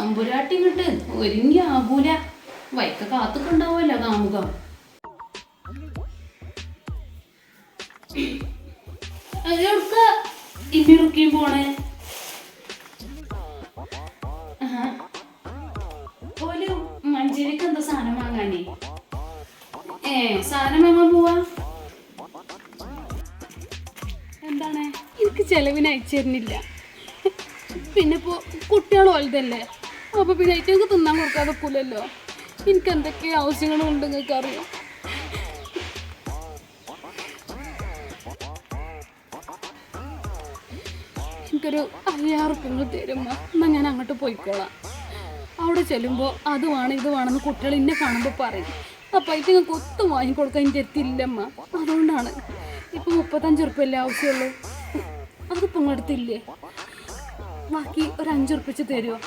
തമ്പുരാട്ടി ഇങ്ങോട്ട് ഒരുങ്ങി ആകൂല വൈക്ക കാത്തുക്കുണ്ടാവുമല്ലോ കാമുകം. എവിടുക്ക ഇമ്മിറുക്കിയും പോണേ? ആഹാ. ഓൽ മഞ്ചേരിക്ക് എന്താ സാധനം വാങ്ങാനേ? ഏ സാധനം വാങ്ങാൻ പോവാ? എന്താണ്? എനിക്ക് ചെലവിന് അയച്ചു തരുന്നില്ല. പിന്നെ ഇപ്പോൾ കുട്ടികൾ വലുതല്ലേ? അപ്പോൾ പിന്നെ എനിക്ക് തിന്നാൻ കൊടുക്കാതെ പോലല്ലോ എനിക്ക് എന്തൊക്കെ ആവശ്യങ്ങളും ആവശ്യങ്ങളുണ്ട് നിങ്ങൾക്ക് അറിയാം എനിക്കൊരു അയ്യായിരം ഉറുപ്പ്യ തരുമ്മ. എന്നാൽ ഞാൻ അങ്ങോട്ട് പോയിക്കോളാം. അവിടെ ചെല്ലുമ്പോൾ അത് വേണം ഇത് വേണമെന്ന് കുട്ടികൾ എന്നെ കാണുമ്പോൾ പറയും. അപ്പം ഇത് നിങ്ങൾക്ക് ഒത്തും വാങ്ങിക്കൊടുക്കാൻ എന്റെ എത്തില്ലമ്മ. അതുകൊണ്ടാണ്. ഇപ്പം മുപ്പത്തഞ്ച് ഉറുപ്പ്യല്ലേ ആവശ്യമുള്ളൂ? അതിപ്പോൾ ഇങ്ങടുത്തില്ലേ ബാക്കി ഒരു അഞ്ചുറുപ്പിച്ച് തരുമോ